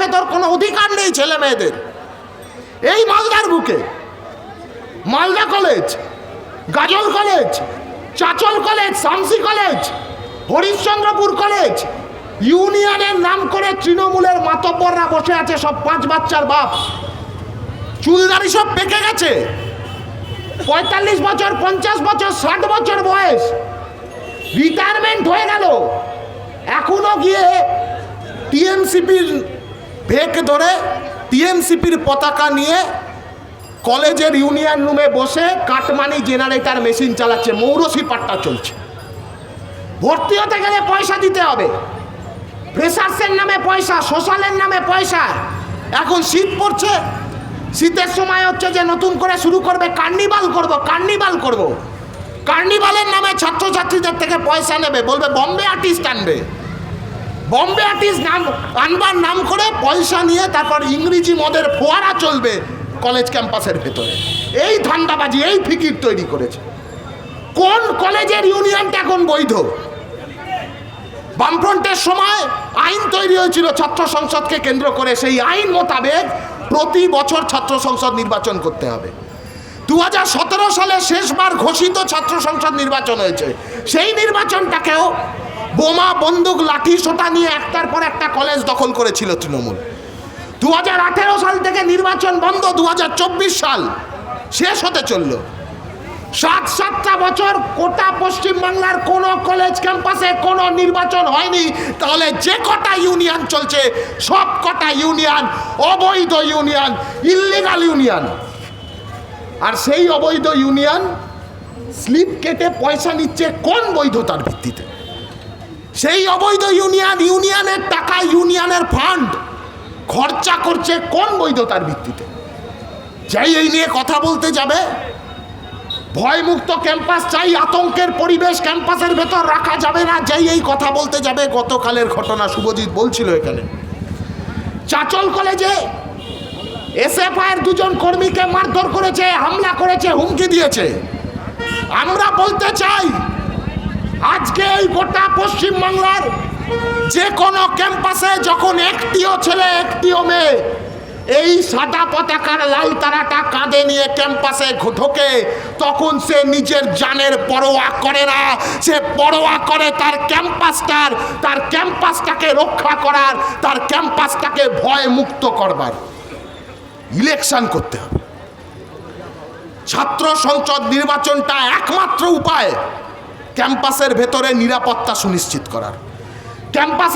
ভেতর কোনো অধিকার নেই ছেলে মেয়েদের। এই মালদার বুকে, Malda college, Gazole college, Chanchal college Samsi college, Harishchandrapur college, ইউনিয়নের নাম করে তৃণমূলের মাতব্বররা বসে আছে সব পাঁচ বাচ্চার বাপ। চুলদারি সব পেকে গেছে। পঁয়তাল্লিশ বছর, পঞ্চাশ বছর, ষাট বছর বয়স। রিটায়ারমেন্ট হয়ে গেল। এখনও গিয়ে টিএমসিপির ভেক ধরে টিএমসিপির পতাকা নিয়ে কলেজের ইউনিয়ন রুমে বসে কাটমানি জেনারেটার মেশিন চালাচ্ছে, মৌরসি পাট্টা চলছে। ভর্তি হতে গেলে পয়সা দিতে হবে। ফ্রেশার্সের নামে পয়সা সোশ্যালের নামে পয়সা। এখন শীত পড়ছে, শীতের সময় হচ্ছে যে নতুন করে শুরু করবে, কার্নিভাল করব কার্নিভাল করব। কার্নিভালের নামে ছাত্রছাত্রীদের থেকে পয়সা নেবে, বলবে বম্বে আর্টিস্ট আনবে। বম্বে আর্টিস্ট নাম, আনবার নাম করে পয়সা নিয়ে তারপর ইংরেজি মদের ফোয়ারা চলবে কলেজ ক্যাম্পাসের ভেতরে। এই ধান্দাবাজি, এই ফিকির তৈরি করেছে। কোন কলেজের ইউনিয়নটা এখন বৈধ? বামফ্রন্টের সময় আইন তৈরি হয়েছিল ছাত্র সংসদকে কেন্দ্র করে, সেই আইন মোতাবেক প্রতি বছর ছাত্র সংসদ নির্বাচন করতে হবে। দু হাজার সতেরো সালে শেষবার ঘোষিত ছাত্র সংসদ নির্বাচন হয়েছে। সেই নির্বাচনটাকেও বোমা, বন্দুক, লাঠি, সোটা নিয়ে একটার পর একটা কলেজ দখল করেছিল তৃণমূল। দু হাজার সাল থেকে নির্বাচন বন্ধ দু হাজার চব্বিশ সাল। শেষ হতে চলল। সাত সাতটা বছর কোটা পশ্চিমবাংলার কোন কলেজ ক্যাম্পাসে কোনো নির্বাচন হয়নি। তাহলে যে কটা ইউনিয়ন চলছে, সব কটা ইউনিয়ন অবৈধ ইউনিয়ন ইল্লিগাল ইউনিয়ন আর সেই অবৈধ ইউনিয়ন স্লিপ কেটে পয়সা নিচ্ছে কোন বৈধতার ভিত্তিতে? সেই অবৈধ ইউনিয়ন, ইউনিয়নের টাকা, ইউনিয়নের ফান্ড খরচা করছে কোন বৈধতার ভিত্তিতে? যাই এই নিয়ে কথা বলতে যাবে, ভয়মুক্ত ক্যাম্পাস চাই, আতঙ্কের পরিবেশ ক্যাম্পাসের ভেতর রাখা যাবে না, যাই এই কথা বলতে যাবে, গতকালের ঘটনা শুভজিৎ বলছিল এখানে। চাচল কলেজে এসএফআইয়ের দুজন কর্মীকে মারধর করেছে, হামলা করেছে, হুমকি দিয়েছে। আমরা বলতে চাই আজকে এই গোটা পশ্চিমবাংলার যে কোনো ক্যাম্পাসে যখন একটিও ছেলে, একটিও মেয়ে এই সাদা পতাকার লাল তারাটা কাঁধে নিয়ে ক্যাম্পাসে ঢোকে, তখন সে নিজের জানের পরোয়া করে না। সে পরোয়া করে তার ক্যাম্পাসটার, তার ক্যাম্পাসটাকে রক্ষা করার, তার ক্যাম্পাসটাকে ভয় মুক্ত করবার। ইলেকশন করতে হবে। ছাত্র সংসদ নির্বাচনটা একমাত্র উপায়। ক্যাম্পাসের ভেতরে নিরাপত্তা সুনিশ্চিত করার। ক্যাম্পাসে